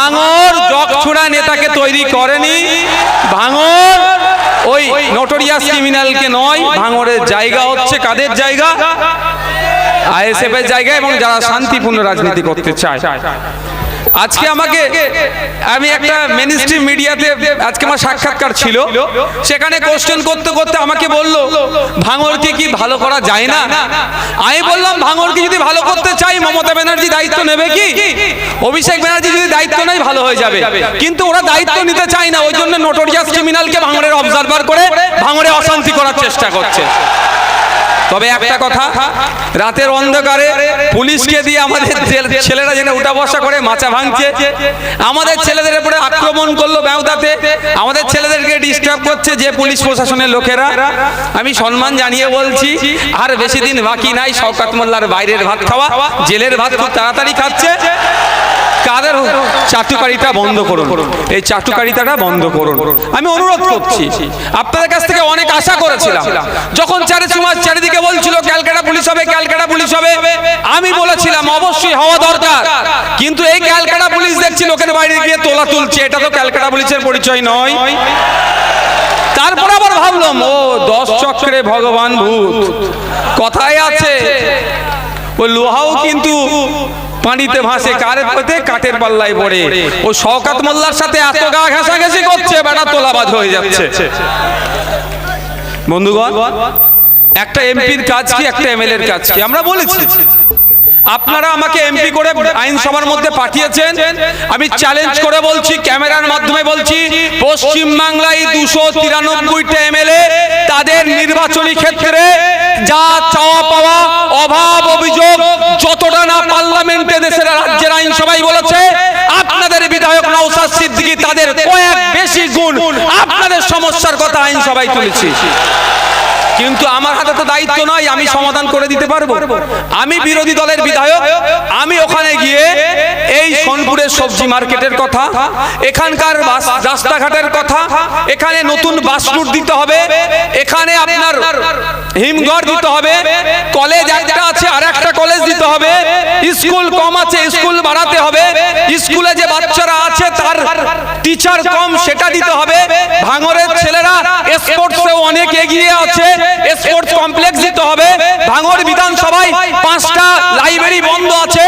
ভাঙর জগছুড়া নেতাকে তৈরি করেনি। ভাঙর ওই নোটোরিয়াস ক্রিমিনালকে নয় ভাঙরের জায়গা হচ্ছে কাদের জায়গা? আইএসএফ এর জায়গা এবং যারা শান্তিপূর্ণ রাজনীতি করতে চায়। আজকে আমাকে, আমি একটা মেন স্ট্রিম মিডিয়াতে আজকে আমার সাক্ষাৎকার ছিল। সেখানে কোশ্চেন করতে করতে আমাকে বলল, ভাঙরকে কি ভালো করা যায় না? আমি বললাম, ভাঙরকে যদি ভালো করতে চাই, মমতা ব্যানার্জি দায়িত্ব নেবে কি? অভিষেক ব্যানার্জি যদি দায়িত্ব নেয়, ভালো হয়ে যাবে। কিন্তু ওরা দায়িত্ব নিতে চায় না, ওই জন্য নোটোরিয়াস ক্রিমিনালকে ভাঙরের অবজারভার করে ভাঙরে অশান্তি করার চেষ্টা করছে। তবে একটা কথা, রাতের অন্ধকারে পুলিশকে দিয়ে আমাদের ছেলে- ছেলেরা যেন উঠা বসা করে, মাচা ভাঙছে। আমাদের ছেলেদের উপরে আক্রমণ করল ব্যবদাতে আমাদের ছেলেদেরকে ডিস্টার্ব করছে যে পুলিশ প্রশাসনের লোকেরা। আমি সম্মান জানিয়ে বলছি, আর বেশি দিন বাকি নাই, শওকাত মোল্লার বাইরের ভাত খাওয়া। জেলের ভাত খুব তাড়াতাড়ি খাচ্ছে। কাদের চাটুকারিতা বন্ধ করুন। এই চাটুকারিতাটা বন্ধ করুন। আমি অনুরোধ করছি, আপনাদের কাছ থেকে অনেক আশা করেছিলাম। যখন চারি সমাজ চারিদিকে বলছিল, ক্যালকাটা পুলিশ হবে, ক্যালকাটা পুলিশ হবে, আমি বলেছিলাম, অবশ্যই হওয়া দরকার। কিন্তু এই ক্যালকাটা পুলিশ দেখছি, লোকের বাইরে গিয়ে তোলা তুলছে। এটা তো ক্যালকাটা পুলিশের পরিচয় নয়। তারপর আবার ভাবলাম, ও দশ চক্রে ভগবান ভূত। কথায় আছে ও লোহাও কিন্তু পানিতে ভাসে কারের পথে কাঠের পাল্লায় পড়ে। ও শওকাত মোল্লার সাথে এত গা ঘেঁষাঘেঁষি করছে বেটা তোলাবাজ হয়ে যাচ্ছে। বন্ধুগণ একটা এমপির কাজ কি একটা এমএলএ এর কাজ কি? আমরা বলেছি। আপনারা আমাকে এমপি করে আইনসভার মধ্যে পাঠিয়েছেন। আমি চ্যালেঞ্জ করে বলছি ক্যামেরার মাধ্যমে বলছি পশ্চিম বাংলায় দুশো তিরানব্বইটা এমএলএ তাদের নির্বাচনী ক্ষেত্রে যা চাওয়া পাওয়া অভাব অভিযোগ যতটা না পার্লামেন্টে দেশের রাজ্যের আইনসভায় বলেছে আপনাদের বিধায়ক নওসাদ সিদ্দিকী তাদের কয়েক বেশি গুণ আপনাদের সমস্যার কথা আইন সবাই তুলেছি কিন্তু আমার হাতে তো দায়িত্ব নয়, আমি সমাধান করে দিতে পারব। আমি বিরোধী দলের বিধায়ক, আমি ওখানে গিয়ে এই সোনপুরের সবজি মার্কেটের কথা এখানকার বাস- রাস্তাঘাটের কথা এখানে নতুন বাস রুট দিতে হবে এখানে আপনার হিমঘর দিতে হবে কলেজ একটা আছে আর একটা কলেজ দিতে হবে স্কুল কম আছে স্কুল বাড়াতে হবে স্কুলে যে বাচ্চারা আছে তার টিচার কম সেটা দিতে হবে ভাঙরের ছেলেরা স্পোর্টসেও অনেক এগিয়ে আছে স্পোর্টস কমপ্লেক্স দিতে হবে ভাঙর বিধানসভায় পাঁচটা লাইব্রেরি বন্ধ আছে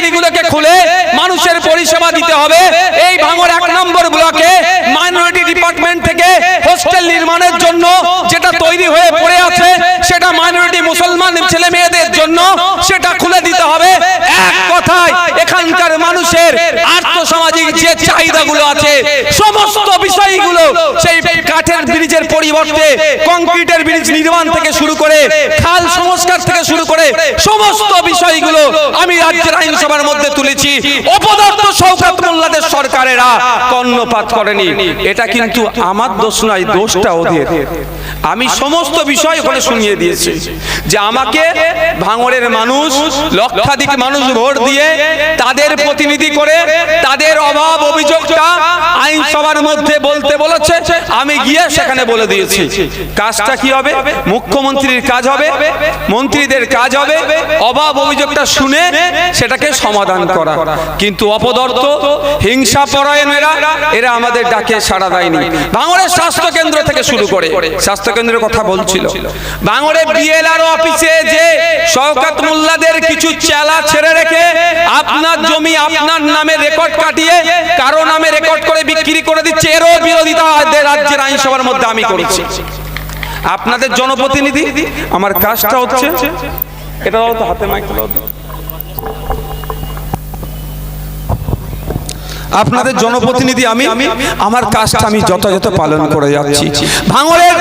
লাইব্রেরিগুলোকে খুলে মানুষের পরিষেবা দিতে হবে। এই ভাঙর এক নম্বর ব্লকে মাইনরিটি ডিপার্টমেন্ট থেকে হোস্টেল নির্মাণের জন্য যেটা তৈরি হয়ে পড়ে আছে, সেটা মাইনরিটি মুসলমান ছেলে মেয়েদের জন্য সেটা খুলে দিতে হবে। এক কথায়, এখানকার মানুষের আর্থসামাজিক যে চাহিদাগুলো আছে, সমস্ত বিষয়গুলো সেই কাঠের ব্রিজের পরিবর্তে কংক্রিটের ব্রিজ নির্মাণ থেকে শুরু করে, খাল সংস্কার থেকে শুরু করে, সমস্ত আমি রাজ্যের আইনসভার মধ্যে তুলেছি। অপদার্থ শওকত মোল্লাদের সরকারেরা কর্ণপাত করেনি। এটা কিন্তু আমার দোষ নয় দোষটা ওদের আমি সমস্ত বিষয় ওখানে শুনিয়ে দিয়েছি যে আমাকে ভাঙড়ের মানুষ, লক্ষাধিক মানুষ ভোট দিয়ে তাদের প্রতিনিধি করে তাদের অভাব অভিযোগটা আইনসভার মধ্যে বলতে বলেছে, আমি গিয়ে সেখানে বলে দিয়েছি। কাজটা কি হবে? মুখ্যমন্ত্রীর কাজ হবে, মন্ত্রীদের কাজ হবে, অভাব অভিযোগটা শুনে সেটাকে সমাধান করা। কিন্তু অপদর্থ হিংসা পরায়ণেরা এরা আমাদের ডাকে সাড়া দেয়নি। ভাঙড়ের স্বাস্থ্য কেন্দ্র থেকে শুরু করে স্বাস্থ্য কেন্দ্রের কথা বলছিল। ভাঙড়ে বিএলআর অফিসে যে শওকাত মোল্লাদের কিছু চেলা ছেড়ে রেখে আপনার জমি আপনার নামে রেকর্ড কাটিয়ে কারও নামে রেকর্ড করে বিক্রি করে দিচ্ছে। এরও বিরোধিতা রাজ্যের আইনসভার মধ্যে আমি করেছি। আপনাদের জনপ্রতিনিধি আমার কাজটা হচ্ছে এটা হাতে মাইক আপনাদের জনপ্রতিনিধি আমি আমার কাজটা আমি যথাযথ পালন করে যাচ্ছি। ভাঙড়ের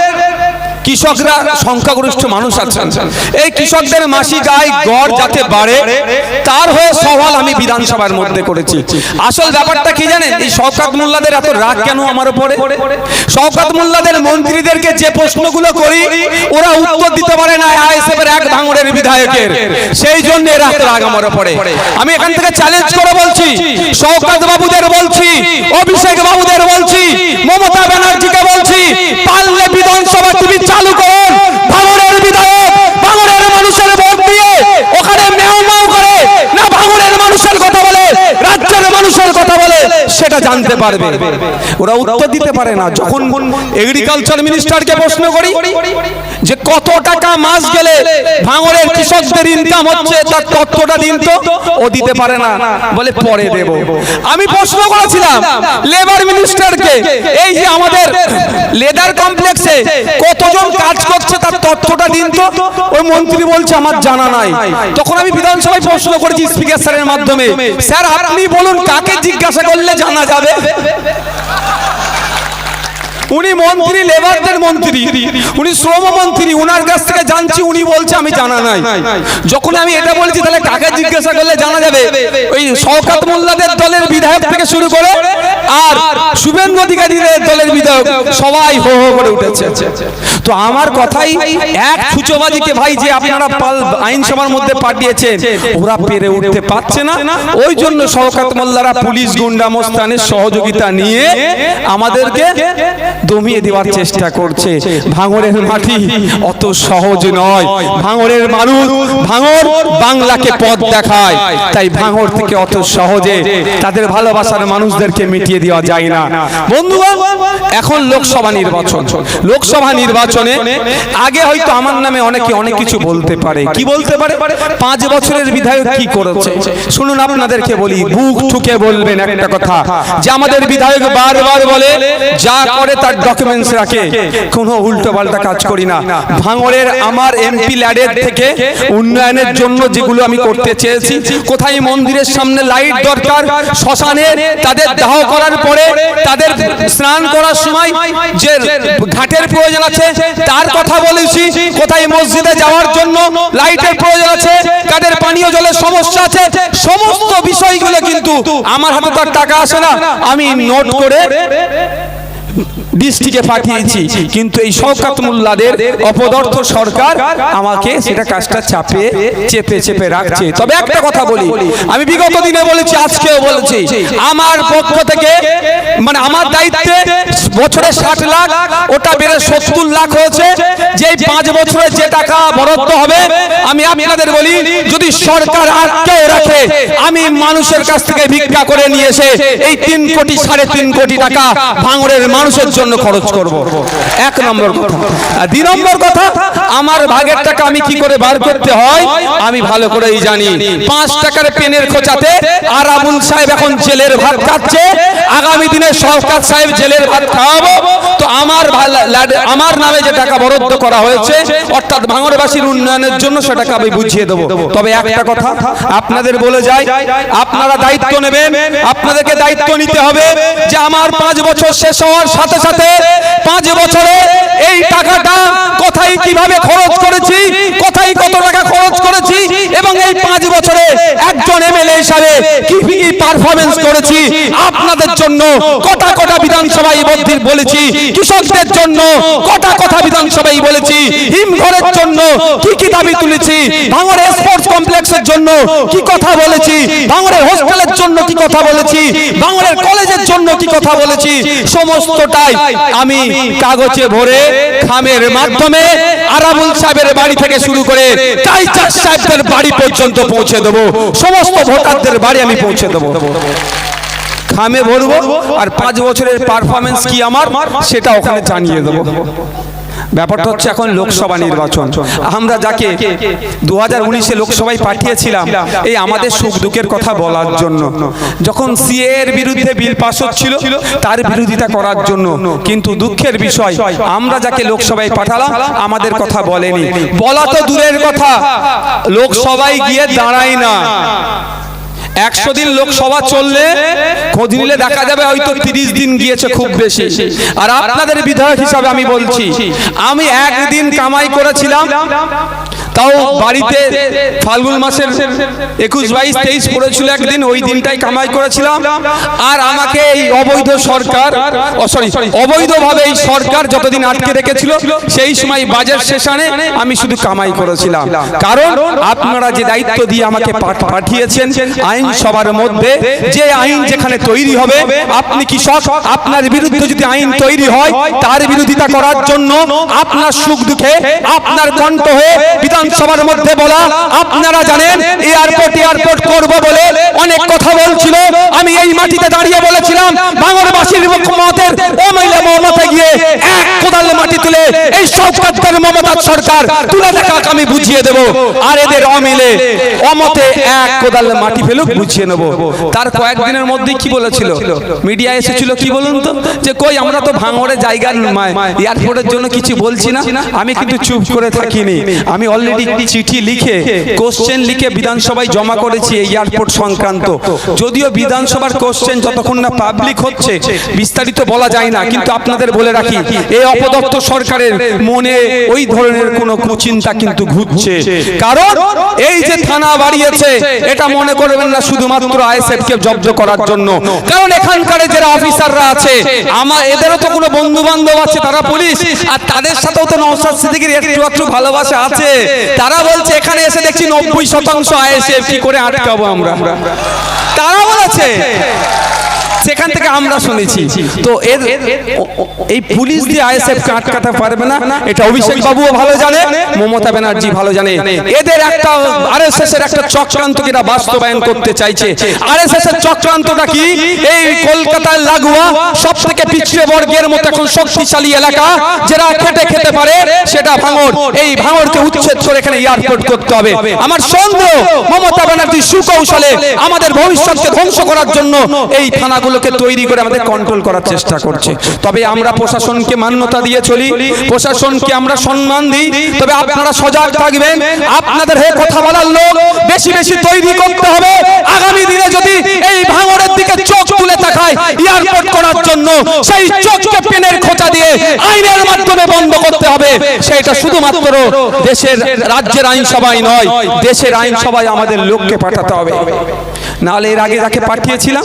কৃষকরা সংখ্যাগরিষ্ঠ মানুষ আছেন। এই কৃষকদের মাসিক আয় গড় যাতে বাড়ে তার হয়ে সওয়াল আমি বিধানসভার মধ্যে করেছি। আসল ব্যাপারটা কি জানেন? এই শওকাত মোল্লাদের এত রাগ কেন আমার উপরে? শওকাত মোল্লাদের মন্ত্রীদেরকে যে প্রশ্নগুলো করি ওরা উত্তর দিতে পারে না। এর এক ভাঙড়ের বিধায়কের। সেই জন্য এরা এত রাগ আমার উপরে আমি এখান থেকে চ্যালেঞ্জ করে বলছি, শওকাত বাবুদের বলছি, অভিষেক বাবুদের বলছি, মমতা ব্যানার্জিকে বলছি, পারলে বিধানসভা টিভি চালু করুন। ভাঙড়ের বিধায়ক ভাঙড়ের মানুষের ভোট দিয়ে ওখানে মেও করে, না ভাঙড়ের মানুষের কথা বলে, রাজ্যের মানুষের কথা বলে, সেটা জানতে পারবে। ওরা উত্তর দিতে পারে না। যখন এগ্রিকালচার মিনিস্টারকে প্রশ্ন করি যে কত টাকা মাস গেলে ভাঙড়ের কৃষকদের ইনকাম হচ্ছে, তার তথ্যটা দিন তো, ও দিতে পারে না। বলে পরে দেব। আমি প্রশ্ন করেছিলাম লেবার মিনিস্টারকে এই যে আমাদের লেদার কমপ্লেক্সে কতজন কাজ করছে, তার তথ্যটা দিন তো। ওই মন্ত্রী বলছে, আমার জানা নাই। তখন আমি বিধানসভায় প্রশ্ন করেছি স্পিকার স্যারের মাধ্যমে। স্যার, আপনি বলুন, কাকে জিজ্ঞাসা করলে জানা যাবে? উনি মন্ত্রী, লেবারদের মন্ত্রী। উনি শ্রম মন্ত্রী, উনার কাছ থেকে জানছি, উনি বলছে, আমি জানা নাই। যখন আমি এটা বলছি, তাহলে কাকে জিজ্ঞাসা করলে জানা যাবে? ওই শওকাত মোল্লাদের দলের বিধায়ক থেকে শুরু করে, আর শুভেন্দু অধিকারীদের দলের বিধায়ক, সবাই হো হো করে উঠেছে। তো আমার কথাই এক ছুচোবাজিকে ভাই যে আপনারা পাল আইনসভার মধ্যে পাঠিয়েছেন, ওরা পেরে উঠতে পারছে না। ওই জন্য শওকাত মোল্লারা পুলিশ গুন্ডা মোস্তানের সহযোগিতা নিয়ে আমাদেরকে দমিয়ে দেওয়ার চেষ্টা করছে। ভাঙরের মাটি অত সহজ নয়। ভাঙরের মানুষ ভাঙর বাংলাকে পথ দেখায়। তাই ভাঙর থেকে অত সহজে তাদের ভালোবাসার মানুষদেরকে মিটিয়ে দেওয়া যায় না। বন্ধুগণ এখন লোকসভা নির্বাচন। লোকসভা নির্বাচনে আগে হয়তো আমার নামে অনেকে অনেক কিছু বলতে পারে। কি বলতে পারে? পাঁচ বছরের বিধায়ক কি করেছে? শুনুন আপনাদেরকে বলি বুক ঠুকে বলবেন একটা কথা। যে আমাদের বিধায়ক বারবার বলে যা করে তার ডকুমেন্টস রাখে। কোনো উল্টো পাল্টা কাজ করি না। ভাঙড়ের আমার এমপি ল্যাডের থেকে উন্নয়নের জন্য যেগুলো আমি করতে চেয়েছি, কোথায় মন্দিরের সামনে লাইট দরকার, শ্মশানে তাদের দাহ করার পরে তাদের স্নান করার সময় যে ঘাটের প্রয়োজন আছে, তার কথা বলেছি। কোথায় মসজিদে যাওয়ার জন্য লাইটের প্রয়োজন আছে, তাদের পানীয় জলের সমস্যা আছে, সমস্ত বিষয়গুলো কিন্তু আমার হাতে তো টাকা আসে না। আমি নোট করে ডিস্ট্রিক্টে পাঠিয়েছি। কিন্তু এই শওকাত মোল্লাদের অপদার্থ সরকার আমাকে সেটা কাজটা চাপে চেপে চেপে রাখছে। তবে একটা কথা বলি। আমি বিগত দিনে বলেছি, আজকেও বলেছি। আমার পক্ষ থেকে মানে আমার দায়িত্বে বছরে ষাট লাখ, ওটা বেড়ে সত্তর লাখ হয়েছে। যে পাঁচ বছরে যে টাকা বরাদ্দ হবে আমি আপনাদের বলি যদি সরকার আটকেও রাখে আমি মানুষের কাছ থেকে ভিক্ষা করে নিয়ে এসে এই তিন কোটি সাড়ে তিন কোটি টাকা ভাঙড়ের মানুষের জন্য খরচ করব। এক নম্বর কথা। দুই নম্বর কথা আমার ভাগের টাকা আমি কি করে বার করতে হয়? আমি ভালো করেই জানি। পাঁচ টাকার পেনের খোঁচাতে আর আবুল সাহেব এখন জেলের ভাত খাচ্ছে। আগামী দিনে সরকার সাহেব জেলের ভাত খাওয়াবো। তো আমার আমার নামে যে টাকা বরাদ্দ করা হয়েছে অর্থাৎ ভাঙড়বাসীর উন্নয়নের জন্য সেটাকে আমি বুঝিয়ে দেবো। তবে একটা কথা আপনাদের বলে যাই আপনারা দায়িত্ব নেবেন আপনাদেরকে দায়িত্ব নিতে হবে যে আমার পাঁচ বছর শেষ হওয়ার সাথে সাথে পাঁচ বছরে এই টাকাটা কোথায় কীভাবে খরচ করেছি কোথায় কত টাকা খরচ করেছি এবং এই পাঁচ বছরে একজন এমএলএ হিসাবে কি কি পারফরমেন্স করেছি আপনাদের জন্য কটা কটা বিধানসভায় বদ্ধির বলেছি কৃষকদের জন্য কটা কথা বিধানসভায় বলেছি হিমঘরের জন্য কি কি দাবি তুলেছি ভাঙড়ে স্পোর্টস কমপ্লেক্সের জন্য কি কথা বলেছি ভাঙড়ের হোস্টেলের জন্য কি কথা বলেছি, ভাঙড়ের কলেজের জন্য কি কথা বলেছি, সমস্তটাই আমি কাগজে ভরে খামের মাধ্যমে আরাবুল সাহেবের বাড়ি থেকে শুরু করে কাইচার সাহেবদের বাড়ি পর্যন্ত পৌঁছে দেবো। সমস্ত ভোটারদের বাড়ি আমি পৌঁছে দেবো। খামে ভরবো আর পাঁচ বছরের পারফরমেন্স কি আমার, সেটা ওখানে জানিয়ে দেবো। ব্যাপারটা হচ্ছে এখন লোকসভা নির্বাচন। আমরা যাকে দু হাজার উনিশে লোকসভায় পাঠিয়েছিলাম এই আমাদের সুখ দুঃখের কথা বলার জন্য। যখন সিএ এর বিরুদ্ধে বিল পাস হচ্ছিল তার বিরোধিতা করার জন্য। কিন্তু দুঃখের বিষয় আমরা যাকে লোকসভায় পাঠালাম আমাদের কথা বলেনি। বলা তো দূরের কথা। লোকসভায় গিয়ে দাঁড়াই না। একশো দিন লোকসভা চললে খোঁজ নিলে দেখা যাবে হয়তো তিরিশ দিন গিয়েছে খুব বেশি। আর আপনাদের বিধায়ক হিসাবে আমি বলছি আমি একদিন কামাই করেছিলাম। তাও বাড়িতে ফাল্গুন মাসের একুশ বাইশ, তেইশ পড়েছিল একদিন, ওই দিনটাই কামাই করেছিলাম। আর আমাকে এই অবৈধ সরকার সরি অবৈধভাবে এই সরকার যতদিন আটকে রেখেছিল, সেই সময় বাজেট সেশনে আমি শুধু কামাই করেছিলাম। কারণ আপনারা যে দায়িত্ব দিয়ে আমাকে পাঠিয়েছেন, আইন সবার মধ্যে, যে আইন যেখানে তৈরি হবে, আপনি কৃষক আপনার বিরুদ্ধে যদি আইন তৈরি হয়, তার বিরোধিতা করার জন্য আপনার সুখ দুঃখে, আপনার কণ্ঠ হয়ে বিধান বিধানসভার মধ্যে বলা, আপনারা জানেন এয়ারপোর্ট এয়ারপোর্ট করব বলে অনেক কথা বলছিল। আমি এই মাটিতে দাঁড়িয়ে বলেছিলাম মুখ্যমন্ত্রীর ও মহিলা মমতা গিয়ে এক কোদাল মাটি তুলে এই সরকার মমতার সরকার তুলে দেখা আমি বুঝিয়ে দেব। আর এদের অমিলে অমতে এক কোদাল মাটি ফেলুক, বুঝিয়ে নেব। তার কয়েকদিনের মধ্যে কি বলেছিল? মিডিয়া এসেছিল কি বলুন তো? যে, কই, আমরা তো ভাঙড়ে জায়গার এয়ারপোর্টের জন্য কিছু বলছি না। আমি কিন্তু চুপ করে থাকিনি। আমি অলরেডি চিঠি লিখে কোশ্চেন লিখে বিধানসভায় জমা করেছি এই এয়ারপোর্ট সংক্রান্ত। যদিও বিধানসভার কোশ্চেন যতক্ষণ না পাবলিক হচ্ছে, বিস্তারিত বলা যায় না, কিন্তু আপনাদের বলে রাখি, এই অপদত্ত সরকারের মনে ওই ধরনের কোনো কুচিন্তা কিন্তু ঘুরছে। কারণ এই যে থানা বাড়িয়েছে, এটা মনে করবেন না শুধুমাত্র আইএসএফ কে জব্দ করার জন্য। কারণ এখানকার যারা অফিসাররা আছে আমার এদেরও তো কোনো বন্ধু বান্ধব আছে, তারা পুলিশ, আর তাদের সাথেও তো নওশাদ সিদ্দিকীর একটু একটু ভালোবাসা আছে। তারা বলছে এখানে এসে দেখছি নব্বই শতাংশ আইএসএফ কি করে আটকাবো আমরা? তারা বলেছে সেখান থেকে আমরা শুনেছি। তো এর এই পুলিশ দিয়ে আইএসএফ আটকাতে পারবে না। এটা অভিষেক বাবুও ভালো জানে, মমতা ব্যানার্জি ভালো জানে। এদের একটা আরএসএস এর একটা চক্রান্ত এরা বাস্তবায়ন করতে চাইছে। আরএসএস এর চক্রান্তটা কি? এই কলকাতায় লাগোয়া সব থেকে পিছিয়ে বর্গের মতো এখন শক্তিশালী এলাকা, যারা খেটে খেতে পারে, সেটা ভাঙর এই ভাঙরকে উচ্ছেদ করে এখানে এয়ারপোর্ট করতে হবে। আমার সন্দেহ, মমতা ব্যানার্জি সুকৌশলে আমাদের ভবিষ্যৎকে ধ্বংস করার জন্য এই থানাগুলোকে তৈরি করে আমাদের কন্ট্রোল করার চেষ্টা করছে। তবে আমরা প্রশাসনকে মান্যতা দিয়ে চলি। প্রশাসনকে আমরা সম্মান দিই। তবে আপনারা সজাগ থাকবেন। আপনাদের হয়ে কথা বলার লোক বেশি বেশি তৈরি করতে হবে। আগামী দিনে যদি এই ভাঙড়ের দিকে চোখ তুলে তাকায় এয়ারপোর্ট করার জন্য, সেই চোখকে পেনের খোঁচা দিয়ে আইনের মাধ্যমে বন্ধ করতে হবে। সেটা শুধুমাত্র দেশের রাজ্যের আইনসভায় নয়, দেশের আইনসভায় আমাদের লোককে পাঠাতে হবে। নাহলে এর আগে যাকে পাঠিয়েছিলাম,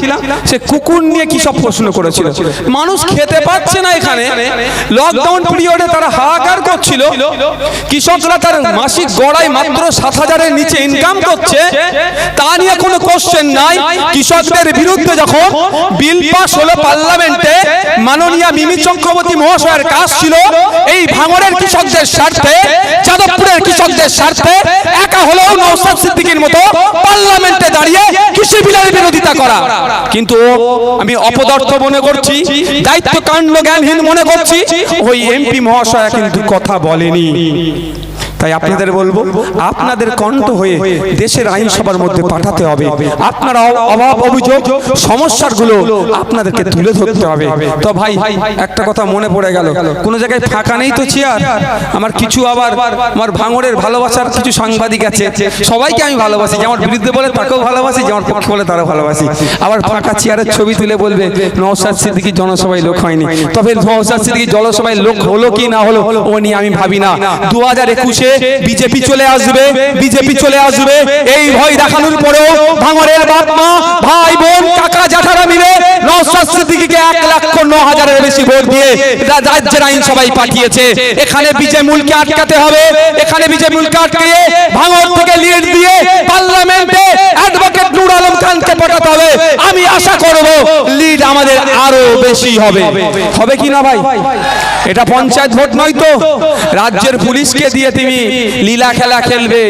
সে কুকুর নিয়ে কি সব প্রশ্ন করেছিল? মানুষ খেতে পাচ্ছে না এখানে। লকডাউন পিরিয়ডে তারা হাহাকার করছিল। কৃষকরা তার মাসিক গড়াই মাত্র সাত হাজারের নিচে ইনকাম করছে। তা নিয়ে কোনো কোশ্চেন নাই। কৃষকদের বিরুদ্ধে যখন বিল পাস হলো পার্লামেন্টে মাননীয় মিমি চক্রবর্তী মহাশয়ের কাজ ছিল এই ভাঙড়ের কৃষকদের স্বার্থে, যাদবপুরের কৃষকদের স্বার্থে একা হলেও নৌসাদ সিদ্দিকীর মতো পার্লামেন্টে দাঁড়িয়ে কৃষি বিলের বিরোধিতা করা। কিন্তু আমি অপদার্থ মনে করছি দায়িত্ব কাণ্ড জ্ঞানহীন মনে করছি। ওই এমপি মহাশয়া কিন্তু কথা বলেনি। তাই আপনাদের বলব আপনাদের কণ্ঠ হয়ে দেশের আইনসভার মধ্যে পাঠাতে হবে। আপনারা অভাব অভিযোগ সমস্যাগুলো আপনাদেরকে তুলে ধরতে হবে। তো ভাই একটা কথা মনে পড়ে গেল। কোনো জায়গায় ফাঁকা নেই তো চেয়ার। আমার কিছু আবার আমার ভাঙড়ের ভালোবাসার কিছু সাংবাদিক আছে। সবাইকে আমি ভালোবাসি। যে আমার বিরুদ্ধে বলে তাকেও ভালোবাসি যে আমার পক্ষে বলে তারও ভালোবাসি। আবার ফাঁকা চেয়ারের ছবি তুলে বলবে নওসাদ সিদ্দিকি জনসভায় লোক হয়নি। তবে নওসাদ সিদ্দিকি জনসভায় লোক হলো কি না হলো ও নিয়ে আমি ভাবি না। দু হাজার একুশে বিজেপি চলে আসবে বিজেপি চলে আসবে। এই ভয় দেখানোর পরেও ভাঙরের বাপ মা ভাই বোন কাকা জ্যাঠারা মিলে নওসাদ এক লক্ষ ন হাজারের বেশি ভোট দিয়ে রাজ্যের আইনসভায় পাঠিয়েছে। এখানে বিজয় আটকাতে হবে। এখানে বিজয় আটকিয়ে ভাঙর থেকে লিড দিয়ে পার্লামেন্টে অ্যাডভোকেট নূর আলম খানকে পাঠাতে হবে। আমি আশা করব লিড আমাদের আরও বেশি হবে। হবে কি না ভাই? এটা পঞ্চায়েত ভোট নয় তো। রাজ্যের পুলিশকে দিয়ে তুমি লীলা খেলা খেলবে।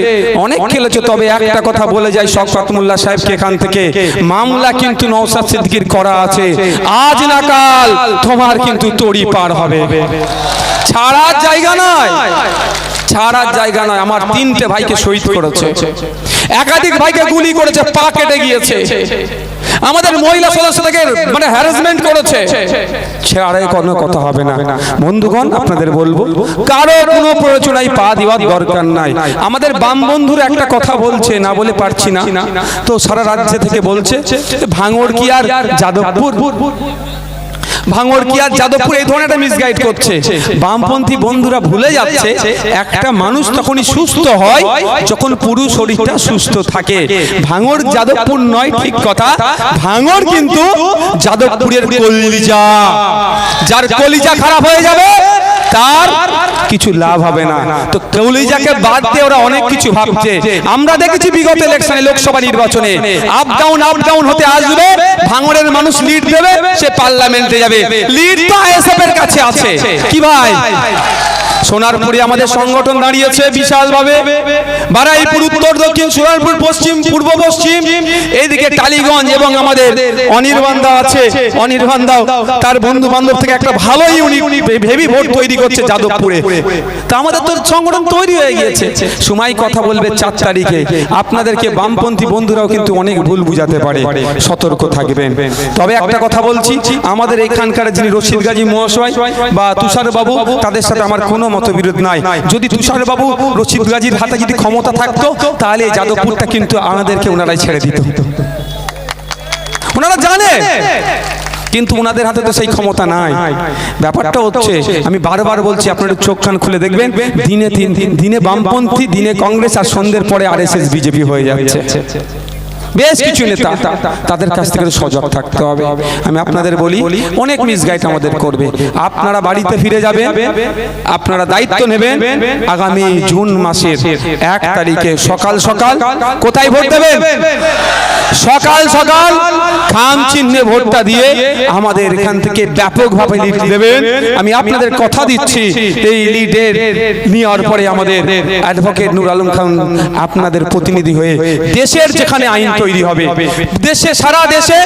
অনেক খেলেছো তবে একটা কথা বলে যাই শকত মোল্লা সাহেবকে এখান থেকে। মামলা কিন্তু নৌসাদ সিদ্দিকির করা আছে। আজ না কাল তোমার কিন্তু তড়ি পার হবে। ছাড়ার জায়গা নয়। ছাড়ার জায়গা নয়। আমার তিনটে ভাইকে শহীদ করেছে। একাধিক ভাইকে গুলি করেছে পা কেটে গিয়েছে। আমাদের মহিলা সদস্যদেরকে মানে হ্যারাসমেন্ট করেছে। ছেড়ে কোনো কথা হবে না। বন্ধুগণ আপনাদের বলব কারও কোনো প্ররোচনায় পা দেওয়ার দরকার নাই। আমাদের বাম বন্ধুর একটা কথা বলছে না বলে পারছি না। তো সারা রাজ্য থেকে বলছে ভাঙড় কি আর যাদবপুর? ভাঙড় কি আর যাদবপুর এই ধরনের একটা মিসগাইড করছে? বামপন্থী বন্ধুরা ভুলে যাচ্ছে, একটা মানুষ তখনই সুস্থ হয় যখন পুরো শরীরটা সুস্থ থাকে। ভাঙর যাদবপুর নয়, ঠিক কথা। ভাঙর কিন্তু যাদবপুরের কলিজা। যার কলিজা খারাপ হয়ে যাবে তার কিছু লাভ হবে না। তো কলিজাকে বাদ দিয়ে ওরা অনেক কিছু ভাবছে। আমরা দেখেছি বিগত ইলেকশনে লোকসভা নির্বাচনে আপ ডাউন আপ ডাউন হতে আসবে ভাঙড়ের মানুষ লিড দেবে সে পার্লামেন্টে যাবে। লিড তো আইএসএফ এর কাছে আছে। কি ভাই? সোনারপুরে আমাদের সংগঠন দাঁড়িয়েছে বিশালভাবে। বারাইপুর উত্তর দক্ষিণ সোনারপুর পশ্চিম পূর্ব পশ্চিম। এইদিকে টালিগঞ্জ এবং আমাদের অনির্বাণ দা আছে। অনির্বাণ দাও তার বন্ধু বান্ধব থেকে একটা ভালো ইউনিট হেভি ভোট তৈরি করছে যাদবপুরে। তা আমাদের তো সংগঠন তৈরি হয়ে গিয়েছে। সময় কথা বলবে চার তারিখে। আপনাদেরকে বামপন্থী বন্ধুরাও কিন্তু অনেক ভুল বুঝাতে পারে। সতর্ক থাকবেন। তবে একটা কথা বলছি আমাদের এখানকার যিনি রশিদ গাজী মহাশয় বা তুষার বাবু তাদের সাথে আমার কোনো মতবিরোধ নাই। যদি তুষার বাবু রশিদ গাজীর হাতে যদি ক্ষমতা থাকতো, তাহলে যাদবপুরটা কিন্তু আমাদেরকে ওনারাই ছেড়ে দিত। ওনারা জানে, কিন্তু ওনাদের হাতে তো সেই ক্ষমতা নাই। ব্যাপারটা হচ্ছে, আমি বারবার বলছি, আপনারা চোখ কান খুলে দেখবেন, দিন দিনে বামপন্থী, দিনে কংগ্রেস আর সন্ধ্যের পরে আরএসএস, বিজেপি হয়ে যাচ্ছে। বেশ কিছু নেতা তাদের কাছ থেকে সজাগ থাকতে হবে। আমি আপনাদের বলি অনেক মিসগাইড আমাদের করবে। আপনারা বাড়িতে ফিরে যাবেন আপনারা দায়িত্ব নেবেন আগামী জুন মাসের এক তারিখে সকাল সকাল কোথায় ভোট দেবেন? সকাল সকাল খাম চিহ্নে ভোটটা দিয়ে আমাদের এখান থেকে ব্যাপকভাবে লিড দেবেন। আমি আপনাদের কথা দিচ্ছি। এই লিডের নেওয়ার পরে আমাদের অ্যাডভোকেট নুর আলম খান আপনাদের প্রতিনিধি হয়ে দেশের যেখানে আইন তৈরি হবে। দেশে, সারা দেশে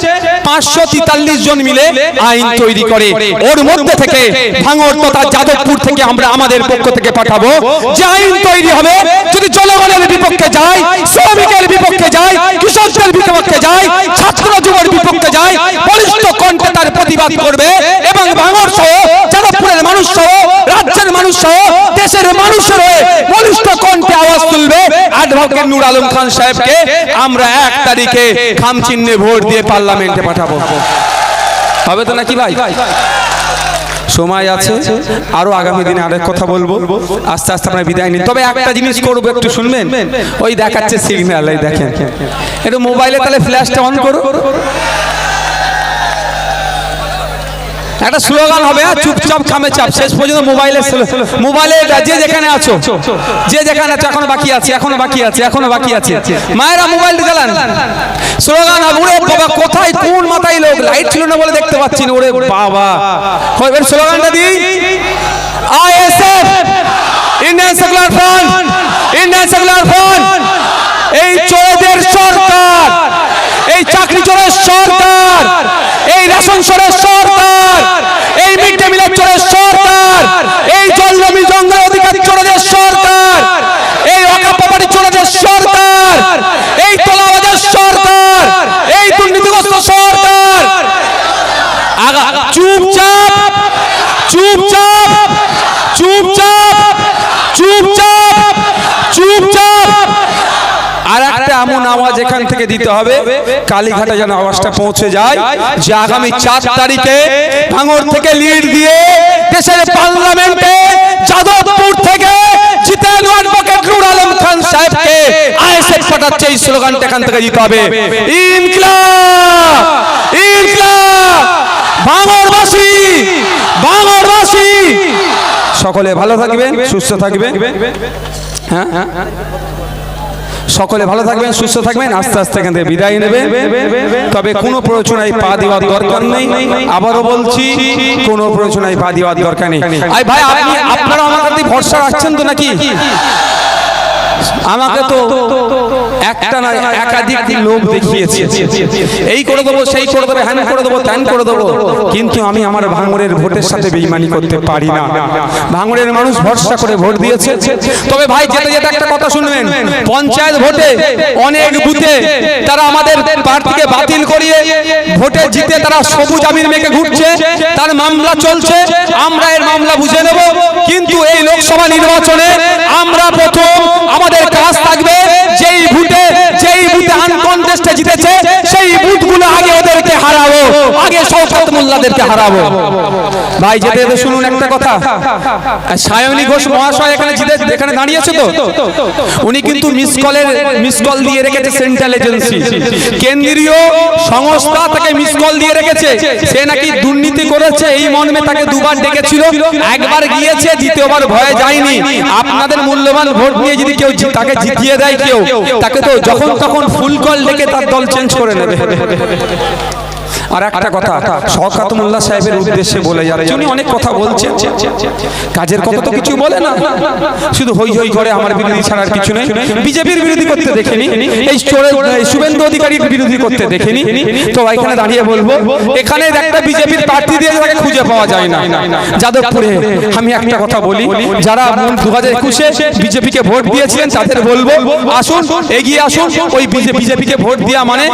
পাঁচশো তেতাল্লিশ জন মিলে আইন তৈরি করে। ওর মধ্যে থেকে ভাঙর তথা যাদবপুর থেকে আমরা আমাদের পক্ষ থেকে পাঠাবো। যে আইন তৈরি হবে, যদি জনগণের বিপক্ষে যায়, শ্রমিকের বিপক্ষে যায়, কৃষকদের বিপক্ষে যায়, ছাত্র যুবর বিপক্ষে যায়, বলিষ্ঠ কণ্ঠে তার প্রতিবাদ করবে এবং ভাঙর সহ যাদবপুরের মানুষ সহ, রাজ্যের মানুষ সহ, দেশের মানুষের হয়ে বলিষ্ঠ কণ্ঠে আওয়াজ তুলবে। অ্যাডভোকেট নূর আলম খান সাহেবকে আমরা এক তারিখে খাম চিহ্নে ভোট দিয়ে পার্লামেন্টে পাঠাবো। হবে তো নাকি ভাই? সময় আছে, আরও আগামী দিনে আরেক কথা বলব। আস্তে আস্তে আমরা বিদায় নিই। তবে একটা জিনিস করব, একটু শুনবেন? ওই দেখাচ্ছে সিগন্যাল, এই দেখেন। একটু মোবাইলে তাহলে ফ্ল্যাশটা অন করো। একটা স্লোগান হবে, চুপচাপ খামে চাপ। শেষ পর্যন্ত মোবাইলে মোবাইলে যে যেখানে আছো, যে যেখানে আছো, এখনও বাকি আছে, এখনও বাকি আছে, এখনও বাকি আছে। মায়েরা মোবাইলটা চালান। স্লোগান ওরে বাবা, কোথায়, কোন মাথায় লোক? লাইট ছিল না বলে দেখতে পাচ্ছি না, ওরে বাবা। এবার স্লোগানটা দিই। ISF, Indian secular front, Indian secular front, এই চোরদের সরকার, এই চাকরি চোরের সরকার, এই রেশন চোরের সরকার এই মিড ডে মিলের চোরের সরকার এই জল জমি জঙ্গল অধিকার চোরদের সরকার এই অকাপাবাড়ি চোরদের সরকার এই তোলাবাজের সরকার এই দুর্নীতিগ্রস্ত সরকার আগা চুপচাপ চুপচাপ চুপচাপ চুপচাপ চুপচাপ আর একটা এমন আওয়াজ এখান থেকে দিতে হবে। কালীঘাটে যেন আওয়াজটা পৌঁছে যায়। যে আগামী চার তারিখে ভাঙর থেকে লিড দিয়ে দেশের পার্লামেন্টে যাদবপুর থেকে আলম খান এই স্লোগানটা এখান থেকে দিতে হবে। সকলে ভালো থাকবেন, সুস্থ থাকবেন। হ্যাঁ হ্যাঁ। সকলে ভালো থাকবেন, সুস্থ থাকবেন, আস্তে আস্তে এখান থেকে বিদায় নেবেন। তবে কোনো প্ররোচনায় পা দেওয়ার দরকার নেই। আবারও বলছি, কোনো প্ররোচনায় পা দেওয়ার দরকার নেই। ভাই, আপনি আপনারা আমার ভরসা রাখছেন তো নাকি? আমাকে তো একটা না একাধিক লোক দেখিয়েছে। এই করে দেবো সেই করে দেবো হ্যান করে দেবো ত্যান করে দেবো। কিন্তু আমি আমার ভাঙড়ের ভোটের সাথে বেইমানি করতে পারি না। ভাঙড়ের মানুষ ভরসা করে ভোট দিয়েছে। তবে ভাই যেতে যেতে একটা কথা শুনবেন। পঞ্চায়েত ভোটে অনেক বুথে তারা আমাদের প্রার্থীকে বাতিল করিয়ে ভোটে জিতে তারা সবুজ আমির মেঘে ঘুরছে। তার মামলা চলছে। আমরা এর মামলা বুঝে নেব। কিন্তু এই লোকসভা নির্বাচনে আমরা প্রথম আমাদের কাজ থাকবে, যেই ভোটে, যেই বুথে আনকনটেস্টে জিতেছে, সেই বুথগুলো আগে ওদেরকে হারাবো, আগে শওকত মোল্লাদেরকে হারাবো। ভাই, যেতে যেতে শুনুন একটা কথা। সায়নী ঘোষ মহাশয় এখানে জিতে, এখানে দাঁড়িয়েছে তো? উনি কিন্তু মিস কলের মিস কল দিয়ে রেখেছে সেন্ট্রাল এজেন্সি কেন্দ্রীয় সংস্থা তাকে মিস কল দিয়ে রেখেছে। সে নাকি দুর্নীতি করেছে, এই মর্মে তাকে দুবার ডেকেছিল। একবার গিয়েছে, দ্বিতীয়বার ভয়ে যায়নি। আপনাদের মূল্যবান ভোট নিয়ে যদি কেউ তাকে জিতিয়ে দেয় কেউ। তাকে তো যখন তখন ফুল কল ডেকে তার দল চেঞ্জ করে নেবে। আর একটা কথা শওকাত মোল্লা সাহেবের উদ্দেশ্যে বলে যাচ্ছে উনি অনেক কথা বলছেন কাজের কথা তো কিছু বলে না। শুধু হই হই করে আমার বিরোধী ছাড়া আর কিছু নেই। বিজেপির বিরোধী করতে দেখেনি। এই শুভেন্দু অধিকারীর বিরোধী করতে দেখেনি। তো এখানে দাঁড়িয়ে বলব এখানে একটা বিজেপির প্রার্থী দিয়ে তাকে খুঁজে পাওয়া যায় না। যাদবপুরে আমি একটা কথা বলি যারা দু হাজার একুশে বিজেপিকে ভোট দিয়েছিলেন তাদের বলব আসুন এগিয়ে আসুন। ওই বিজেপিকে ভোট দেওয়া মানে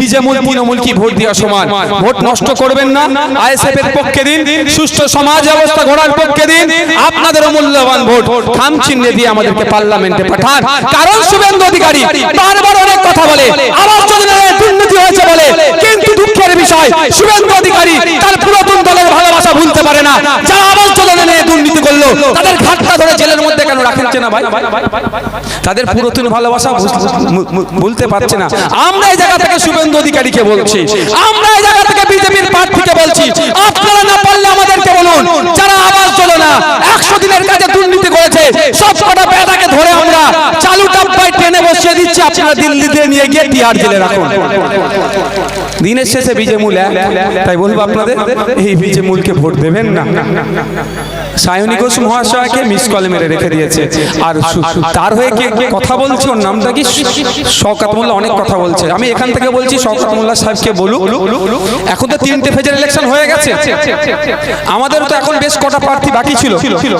বিজেমূল তৃণমূল কি ভোট দেওয়া সমান ভোট নষ্ট করবেন না। আইএসএফ এর পক্ষে দিন। সুস্থ সমাজ ব্যবস্থা গড়ার পক্ষে দিন। আপনাদের মূল্যবান ভোট। খাম চিহ্নে দিয়ে আমাদেরকে পার্লামেন্টে পাঠান। কারণ শুভেন্দু অধিকারী বারবার অনেক কথা বলে আবাস যোজনায় দুর্নীতি হয়েছে বলে। কিন্তু দুঃখের বিষয়, শুভেন্দু অধিকারী তার পুরাতন দলের ভালোবাসা ভুলতে পারে না। যারা আবাস যোজনা নিয়ে দুর্নীতি করল, তাদের ঘাটটা ধরে জেলের মধ্যে কেন রাখছে না ভাই? তাদের পুরাতন ভালোবাসা ভুলতে পারছে না। আমরা এই জায়গা থেকে শুভেন্দু অধিকারীকে বলছি। আমরা এই জায়গা থেকে বিজেপির প্রার্থীকে বলছি। আপনারা না পারলে আমাদেরকে বলুন, যারা আবাস যোজনা একশো দিনের কাজে দুর্নীতি করেছে সব কটা পেটাকে ধরে আমরা চালু ডাব্বায় ট্রেনে বসিয়ে দিচ্ছি, আপনারা দিল্লিতে নিয়ে গিয়ে তিহার জেলে রাখুন। দিনের শেষে বিজেমুল তাই বলব আপনাদের, এই বিজেমুলকে ভোট দেবেন না। সায়নী ঘোষ মহাশয়কে মিস কলে মেরে রেখে দিয়েছে। আর তার হয়ে কে কথা বলছে ওর নামটা কি? শওকাত মোল্লা অনেক কথা বলছে। আমি এখান থেকে বলছি শওকাত মোল্লা সাহেবকে বলু এখন তো তিনটে ফেজের ইলেকশন হয়ে গেছে। আমাদের তো এখন বেশ কটা প্রার্থী বাকি ছিল।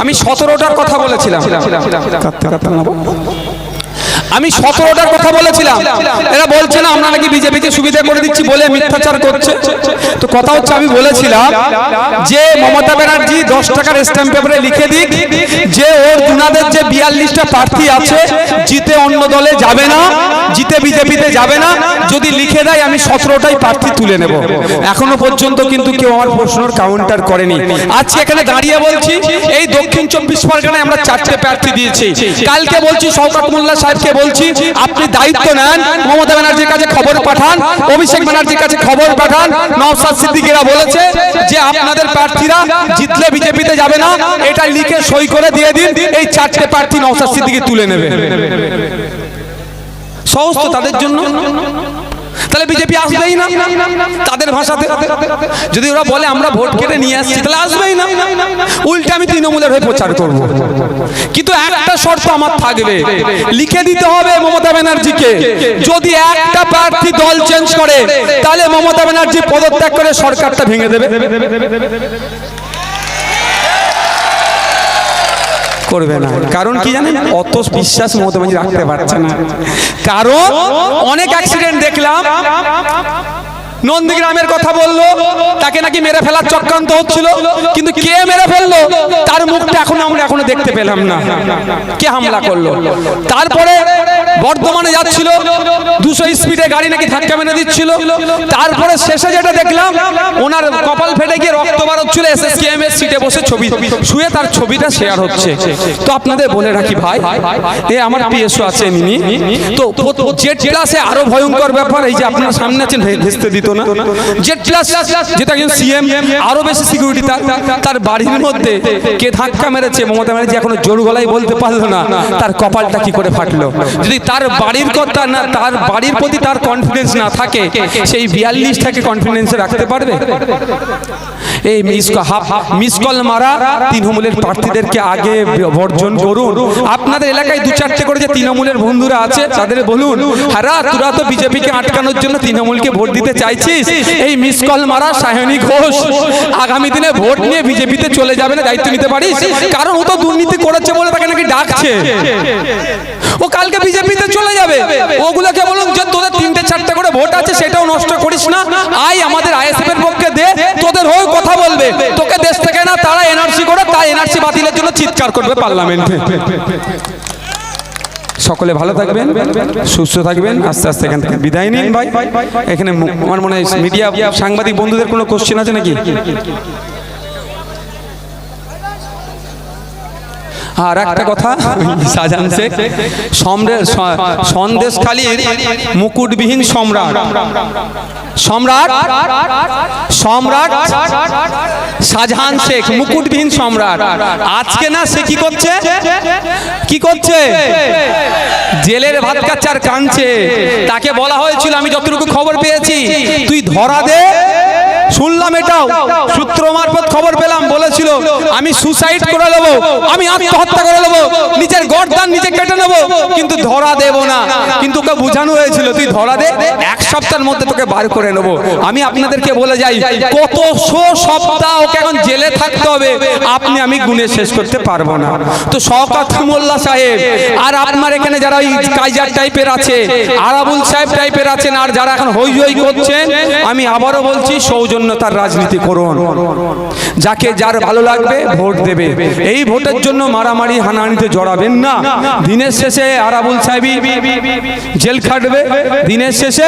আমি সতেরোটার কথা বলেছিলাম। আমি সতেরোটার কথা বলেছিলাম। এরা বলছে না, আমরা নাকি বিজেপিকে সুবিধা করে দিচ্ছি বলে মিথ্যাচার করছে। তো কথা হচ্ছে, আমি বলেছিলাম যে মমতা ব্যানার্জি দশ টাকার স্ট্যাম্প পেপারে লিখে দিক, যে ওর দুনাদের যে বিয়াল্লিশটা প্রার্থী আছে, জিতে অন্য দলে যাবে না, জিতে বিজেপিতে যাবে না, যদি লিখে দেয়, আমি সতেরোটাই প্রার্থী তুলে নেব। এখনও পর্যন্ত কিন্তু কেউ আমার প্রশ্নর কাউন্টার করেনি। আজকে এখানে দাঁড়িয়ে বলছি, এই দক্ষিণ চব্বিশ পরগনায় আমরা চারটে প্রার্থী দিয়েছি। কালকে বলছি শওকত মোল্লা সাহেবকে বলছি আপনি দায়িত্ব নেন মমতা ব্যানার্জির কাছে খবর পাঠান অভিষেক ব্যানার্জির কাছে খবর পাঠান নওসাদ সিদ্দিকিরা বলেছে যে আপনাদের প্রার্থীরা জিতলে বিজেপিতে যাবে না এটা লিখে সই করে দিয়ে দিন এই চারটে প্রার্থী নওসাদ সিদ্দিকি তুলে নেবে। সহজ তো তাদের জন্য। তাহলে বিজেপি আসবেই না। তাদের ভাষাতে যদি ওরা বলে আমরা ভোট কেটে নিয়ে আসছি তাহলে আসবেই না। উল্টে আমি তৃণমূলের হয়ে প্রচার করব। কিন্তু একটা শর্ত আমার থাকবে। লিখে দিতে হবে মমতা ব্যানার্জিকে। যদি একটা প্রার্থী দল চেঞ্জ করে তাহলে মমতা ব্যানার্জি পদত্যাগ করে সরকারটা ভেঙে দেবে। করবে না। কারণ কি জানেন? অত বিশ্বাস মমতা রাখতে পারছে না। কারণ অনেক অ্যাক্সিডেন্ট দেখলাম। নন্দীগ্রামের কথা বলল, তাকে নাকি মেরে ফেলার চক্রান্ত হচ্ছিল, কিন্তু কে মেরে ফেলল, তার মুখটা এখন আমরা এখনও দেখতে পেলাম না। কে হামলা করল? তারপরে বর্ধমানে যাচ্ছিল, দুশো স্পিডে গাড়ি নাকি ধাক্কা মেরে দিচ্ছিল। তারপরে শেষে যেটা দেখলাম, ওনার কপাল ফেটে গিয়ে রক্ত বার হচ্ছিল এসএসকেএম এর সিটে বসে ছবি। শুয়ে তার ছবিটা শেয়ার হচ্ছে। তো আপনাদের বলে রাখি ভাই, এ আমার পিএসও আছে ইনি। তো জেট ক্লাসে আরও ভয়ঙ্কর ব্যাপার, এই যে আপনার সামনে আছেন ভেস্তে দিত। কনফিডেন্স রাখতে পারবে? এই মিস মারা তৃণমূলের প্রার্থীদেরকে আগে বর্জন করুন। আপনাদের এলাকায় দু চারটে করে যে তৃণমূলের বন্ধুরা আছে, তাদের বলুন হারা তোরা তো বিজেপিকে আটকানোর জন্য তৃণমূলকে ভোট দিতে চাইছিস এই মিস কল মারা সায়নী ঘোষ। আগামী দিনে ভোট নিয়ে বিজেপিতে চলে যাবে না দায়িত্ব নিতে পারিস? কারণ ও তো দুর্নীতি করেছে বলে তাকে নাকি ডাকছে। ও কালকে বিজেপিতে চলে যাবে। ওগুলোকে বলুন যে তোদের তিনটে চারটে করে ভোট আছে সেটাও নষ্ট করিস না। আই আমাদের আইএসএফ এর পক্ষে দে। তোদের হয়ে কথা বলবে। তোকে দেশ থেকে না তারা এনআরসি করে তাই এনআরসি বাতিলের জন্য চিৎকার করবে পার্লামেন্টে। সকলে ভালো থাকবেন, সুস্থ থাকবেন, আস্তে আস্তে এখান থেকে বিদায় নিন ভাই। এখানে আমার মনে হয় মিডিয়া সাংবাদিক বন্ধুদের কোনো কোশ্চেন আছে নাকি? আর একটা কথা শাহজাহান শেখ সম্রাট সন্দেশ খালির মুকুটবিহীন সম্রাট। সম্রাট? সম্রাট? শাহজাহান শেখ মুকুটবিহীন সম্রাট। আজকে না সে কি করছে? কি করছে? জেলের ভাত কাচ্চার কাঁদছে। তাকে বলা হয়েছিল আমি যতটুকু খবর পেয়েছি তুই ধরা দে। শুনলাম এটাও। সূত্র মারফত খবর পেলাম, বলেছিল, আমি সুসাইড করে নেব আমি আত্মহত্যা করে নেব নিজের গর্দান নিজে কেটে নেব, কিন্তু ধরা দেব না। কিন্তু ওকে বোঝানো হয়েছিল, তুই ধরা দে, এক সপ্তাহের মধ্যে তোকে বার করে নেব। আমি আপনাদেরকে বলে যাই, কত শো সপ্তাহ ওকে এখন জেলে থাকতে হবে, আপনি আমি গুনে শেষ করতে পারব না। তো শওকত মোল্লা সাহেব, আর আপনার এখানে যারা ওই কাইজার টাইপের আছে, আরাবুল সাহেব টাইপের আছেন, আর যারা এখন হই হই করছেন, আমি আবারও বলছি সৌজন্যতার রাজনীতি করুন। যাকে যার ভালো লাগবে ভোট দেবে। এই ভোটের জন্য মারামারি হানাহানিতে জড়াবেন না। দিনের শেষে আরাবুল সাহেবই জেল খাটবে। দিনের শেষে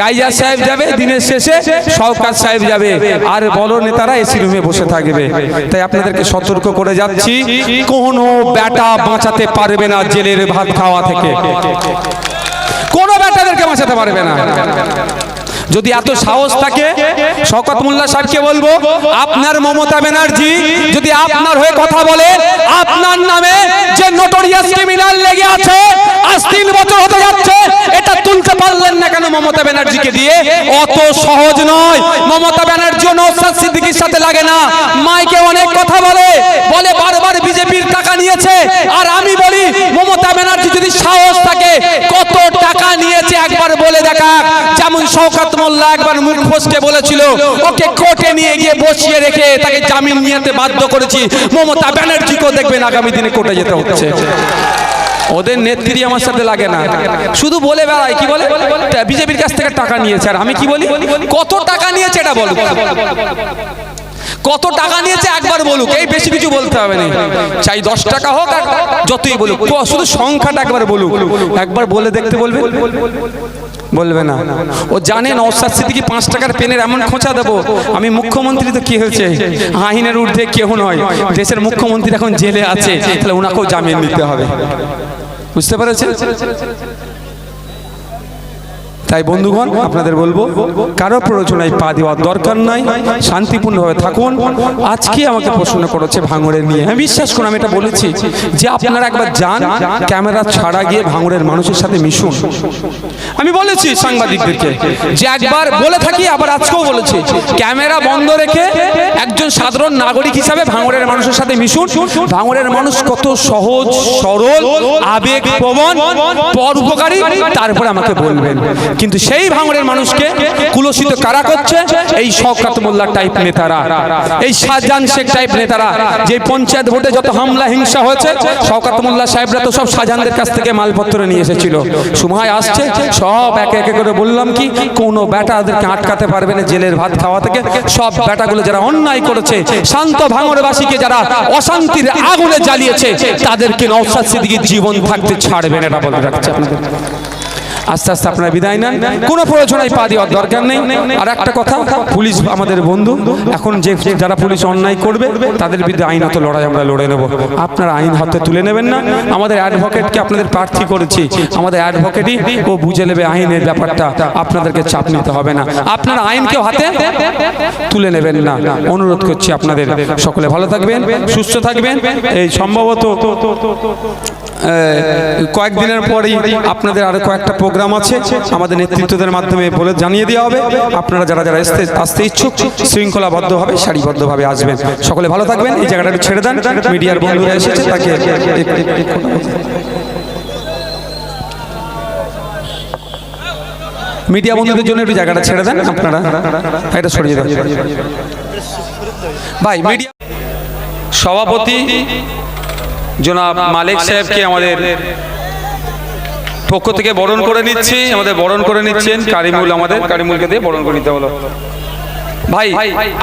কাইজার সাহেব যাবে। দিনের শেষে শওকাত সাহেব যাবে। আর বড় নেতারা এসি রুমে বসে থাকবে। তাই আপনাদেরকে সতর্ক করে যাচ্ছি। কোনো ব্যাটা বাঁচাতে পারবে না জেলের ভাত খাওয়া থেকে। কোনো ব্যাটাদেরকে বাঁচাতে পারবে না। যদি এত সাহস থাকে, শওকত মোল্লা সাহেবকে বলব, আপনার মমতা ব্যানার্জি যদি আপনার হয়ে কথা বলে, আপনার নামে যে নোটোরিয়াস ক্রিমিনাল লেগে আছে, আজ তিন বছর হতে যাচ্ছে, এটা তুলতে পারলেন না কেন মমতা ব্যানার্জিকে দিয়ে? অত সহজ নয়। মমতা ব্যানার্জি নৌসাদ সিদ্দিকির সাথে লাগে না। মাইকে অনেক কথা বলে বলে বারবার বিজেপির টাকা নিয়েছে। আর আমি বলি, মমতা ব্যানার্জি যদি সাহস থাকে কত টাকা নিয়েছে একবার বলে দেখা, যেমন শওকত মোল্লা একবার মুখ বলেছিল, ওকে কোর্টে নিয়ে গিয়ে বসিয়ে রেখে তাকে জামিন নিয়েতে বাধ্য করেছি। মমতা ব্যানার্জিকেও দেখবেন আগামী দিনে কোর্টে যেতে হচ্ছে। ওদের নেত্রী আমার সাথে লাগে না। শুধু বলে বেড়ায়, কি বলে? বিজেপির কাছ থেকে টাকা নিয়েছে, আর আমি কি বলি? কত টাকা নিয়েছে এটা বলো কত টাকা নিয়েছে একবার বলুক, এই বেশি কিছু বলতে হবে না। চাই দশ টাকা হোক আর যতই বলুক, শুধু সংখ্যাটা একবার বলুক। একবার বলে দেখতে বলবে বলবে না। ও জানে নওসাদ সিদ্দিকি পাঁচ টাকার পেনের এমন খোঁচা দেবো। আমি মুখ্যমন্ত্রী তো কি হয়েছে? আইনের ঊর্ধ্বে কেউ নয়। দেশের মুখ্যমন্ত্রী এখন জেলে আছে। তাহলে ওনাকেও জামিন দিতে হবে। বুঝতে পেরেছেন? তাই বন্ধুগণ, আপনাদের বলব, কারও প্ররোচনায় পা দেওয়ার দরকার নাই, শান্তিপূর্ণভাবে থাকুন। আজকে আমাকে প্রশ্ন করেছে ভাঙড়ের নিয়ে। আমি বিশ্বাস করুন, আমি এটা বলেছি যে আপনারা একবার যান, ক্যামেরা ছাড়া গিয়ে ভাঙড়ের মানুষের সাথে মিশুন। আমি বলেছি সাংবাদিকদেরকে যে একবার বলে থাকি, আবার আজকেও বলেছি। ক্যামেরা বন্ধ রেখে একজন সাধারণ নাগরিক হিসাবে ভাঙড়ের মানুষের সাথে মিশুন। ভাঙড়ের মানুষ কত সহজ, সরল আবেগ প্রবণ পরোপকারী, তারপরে আমাকে বলবেন। কিন্তু সেই ভাঙড়ের মানুষকে কুলসিত কারা করছে? এই শওকত মোল্লা টাইপ নেতারা। এই শাহজাহান শেখ টাইপ নেতারা। যে পঞ্চায়েত ভোটে যত হামলা, হিংসা হয়েছে, শওকত মোল্লা সাহেবরা তো সব শাহজাহানদের কাছ থেকে মালপত্র নিয়ে এসেছিল। সময় আসছে, সব একে একে করে বললাম কি, কোনো বেটা ওদেরকে আটকাতে পারবে না জেলের ভাত খাওয়া থেকে। সব ব্যাটাগুলো যারা অন্যায় করেছে, শান্ত ভাঙড়বাসীকে যারা অশান্তির আগুনে জ্বালিয়েছে, তাদেরকে নৌসাদ সিদ্দিকীর জীবন থাকতে ছাড়বেন এটা বলে রাখছে আপনাদের। আস্তে আস্তে আপনারা বিদায় নেন। কোনো প্রয়োজনায় পা দেওয়ার দরকার নেই। আর একটা কথা, পুলিশ আমাদের বন্ধু। এখন যে যারা পুলিশ অন্যায় করবে, তাদের বিরুদ্ধে আইন আইনত লড়াই আমরা লড়ে নেব। আপনারা আইন হাতে তুলে নেবেন না। আমাদের অ্যাডভোকেটকে আপনাদের প্রার্থী করেছি। আমাদের অ্যাডভোকেটই ও বুঝে নেবে আইনের ব্যাপারটা। আপনাদেরকে চাপ নিতে হবে না। আপনারা আইনকেও হাতে তুলে নেবেন না। অনুরোধ করছি আপনাদের। সকলে ভালো থাকবেন, সুস্থ থাকবেন। এই সম্ভবত কয়েকদিনের পরেই আপনাদের আরও কয়েকটা প্রোগ্রাম আছে। আমাদের নেতৃত্বদের মাধ্যমে বলে জানিয়ে দেওয়া হবে। আপনারা যারা যারা আসতে আসতে ইচ্ছুক শৃঙ্খলাবদ্ধভাবে সারিবদ্ধভাবে আসবেন সকলে ভালো থাকবেন। এই জায়গাটা ছেড়ে দেন। মিডিয়ার বন্ধুরা এসেছে, তাকে মিডিয়া বন্ধুদের জন্য একটু জায়গাটা ছেড়ে দেন আপনারা। এটা সরিয়ে দেন। ভাই, মিডিয়া সভাপতি জনাব মালিক সাহেবকে আমাদের পক্ষ থেকে বরণ করে নিচ্ছি আমাদের বরণ করে নিচ্ছেন কারিমুল আমাদের কারিমুলকে দিয়ে বরণ করে নিতে হলো। ভাই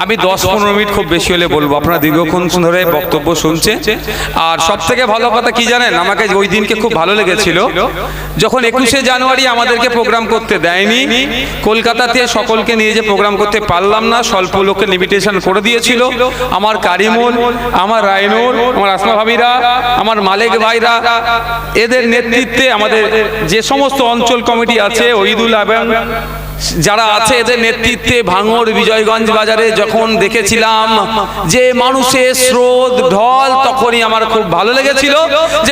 আমি দশ পনেরো মিনিট খুব বেশি হলে বলব। আপনারা দীর্ঘক্ষণ ধরে বক্তব্য শুনছে। আর সব থেকে ভালো কথা কি জানেন? আমাকে ওই দিনকে খুব ভালো লেগেছিল। যখন একুশে জানুয়ারি আমাদেরকে প্রোগ্রাম করতে দেয়নি কলকাতাতে সকলকে নিয়ে যে প্রোগ্রাম করতে পারলাম না স্বল্প লোককে লিমিটেশন করে দিয়েছিল। আমার কারিমুল আমার রায়নুর আমার আসমা ভাবিরা আমার মালেক ভাইরা এদের নেতৃত্বে আমাদের যে সমস্ত অঞ্চল কমিটি আছে ওইদুল এবং যারা আছে এদের নেতৃত্বে ভাঙর বিজয়গঞ্জ বাজারে যখন দেখেছিলাম যে মানুষের স্রোত, ঢল তখনই আমার খুব ভালো লেগেছিল। যে